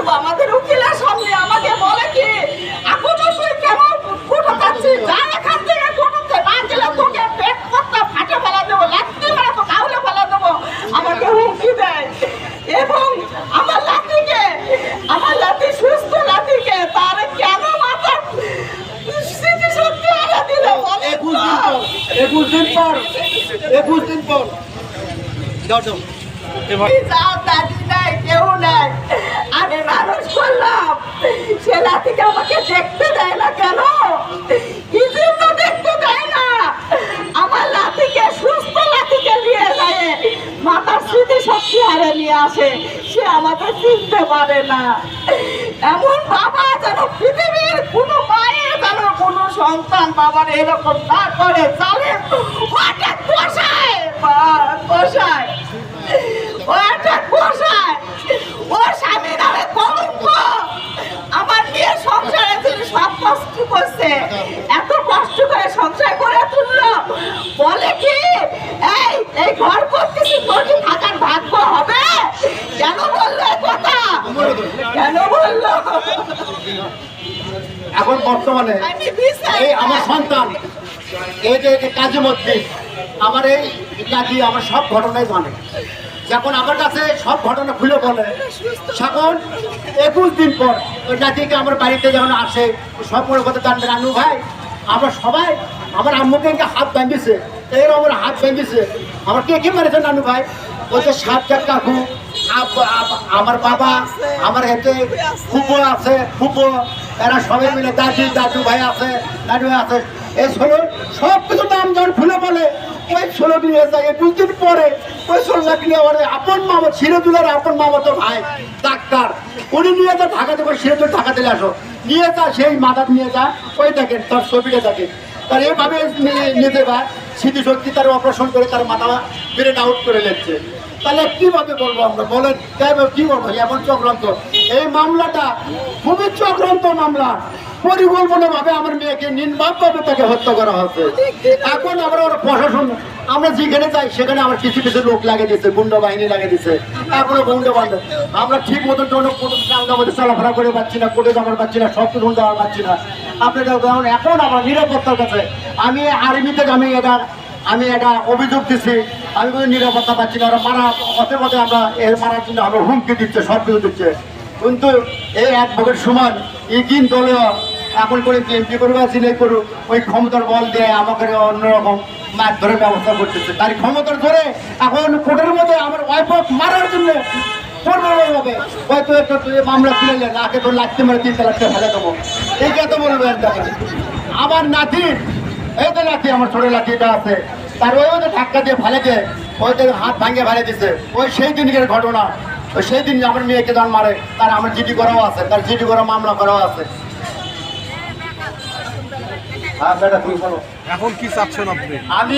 দেবো আমাদের উকিলের সামনে আমাকে বলে কি এখন তুই কেন কোর্টে যাচ্ছিস যা এখান থেকে কোর্টে না গেলে তোকে পেট করতে ফাটে ফেলা দেবো লাঠি মারা তো কাউলে ফেলা দেবো। আমাকে হুমকি দেয়। এবং আমার লাঠিকে আমার লাঠি সুস্থ লাঠিকে তার কেন মাথা স্মৃতিশক্তি হারা দিল? একুশ দিন পর একুশ দিন পর একুশ দিন পর। যাও যাও। যাও দাদি নাই কেউ নাই। স্মৃতি নিয়ে আসে, সে আমাকে চিনতে পারে না। এমন বাবা যেন পৃথিবীর কোনো মায়ের, যেন কোনো সন্তান বাবার এরকম না করে চলে ওটা পোষায় বা পোষায় ও একটা পোষায় ও নামে কলঙ্ক। আমার মেয়ের সংসারে তিনি সব কষ্ট করছে এত কষ্ট করে সংসার করে তুললো বলে কি এই এই ঘর করতেছি তোর কি থাকার ভাগ্য হবে কেন বলল এ কথা কেন বলল এখন বর্তমানে এই আমার সন্তান এই যে এই কাজী মধ্যে আমার এই কাজী আমার সব ঘটনাই জানে। যখন আমার কাছে সব ঘটনা খুলে বলে তখন একুশ দিন পর ওই নাতিকে আমার বাড়িতে যখন আসে সব মনে কথা জানবে রানু ভাই আমরা সবাই আমার আম্মুকে হাত ভাঙিছে এর আমার হাত ভাঙিছে আমার কে কে মেরেছে নানু ভাই? ওই যে সাতটার কাকু আমার বাবা, আমার এতে ফুপো আছে, ফুপো, এরা সবাই মিলে দাদি, দাদু ভাই আছে, দাদু আছে। এই ষোলো সব কিছু নাম যখন খুলে বলে। ওই ষোলো নিয়ে যায়, একুশ দিন পরে ওই ষোলো নিয়ে আমার আপন মামা সিরাজুলের আপন মামা তো ভাই, ডাক্তার। উনি নিয়ে যা ঢাকা দেবো সিরাজুল ঢাকা দিলে আসো। নিয়ে যা, সেই মাথা নিয়ে যা, ওই দেখেন, তার ছবিটা দেখেন। তার এভাবে নিয়ে- নিতে পার। স্মৃতিশক্তি তার অপারেশন করে তার মাথা ব্রেন আউট করে নিচ্ছে। তাহলে কীভাবে বলব আমরা? বলেন কি বলব? এমন চক্রান্ত। এই মামলাটা খুবই চক্রান্ত মামলা। পরিকল্পনা ভাবে আমার মেয়েকে নির্বাক ভাবে তাকে হত্যা করা হচ্ছে এখন আমরা ওর প্রশাসন, আমরা যেখানে যাই, সেখানে আমার কিছু কিছু লোক লাগিয়ে দিচ্ছে গুন্ডা বাহিনী লাগিয়ে দিচ্ছে এখনও গুন্ডা বান্ধব আমরা ঠিক মতো কোনো কোনো মধ্যে চলাফেরা করে পাচ্ছি না, কোর্টে জমা পাচ্ছি না, সব কিছু দেওয়া পাচ্ছি না। আপনাদের যেমন এখন আমার নিরাপত্তার কাছে। আমি আর্মি থেকে আমি এটা, আমি একটা অভিযোগ দিচ্ছি আমি কোনো নিরাপত্তা পাচ্ছি না, ওরা মারা, পথে পথে আমরা এর মারার জন্য আমরা হুমকি দিচ্ছে সব কিছু দিচ্ছে। কিন্তু এই এক ভাগের সমান, ইকিন দলীয় এখন করে এমপি করুক আর সিলেক্ট করুক, ওই ক্ষমতার বল দিয়ে আমাকে অন্যরকম মাছ ধরে ব্যবস্থা করতেছে। তার ক্ষমতার ধরে এখন কোর্টের মধ্যে আমার ওয়াইফ মারার জন্য হবে হয়তো একটা মামলা তুলে নেন আগে তো লাগতে মারে তিন লাখ টাকা ফেলে দেবো। এই কত বলব আমার নাতির, এই তো লাঠি আমার ছোট লাঠিটা আছে। তার ওই তো ধাক্কা দিয়ে ফেলেছে ওদের হাত ভাঙে ফেলে দিছে ওই সেই দিনকের ঘটনা। ওই সেই দিন আমার মেয়েকে যখন মারে তার আমার জিডি করাও আছে তার জিডি করা মামলা করাও আছে। হ্যাঁ বেটা তুমি বলো। এখন কি চাচ্ছেন আপনি? আমি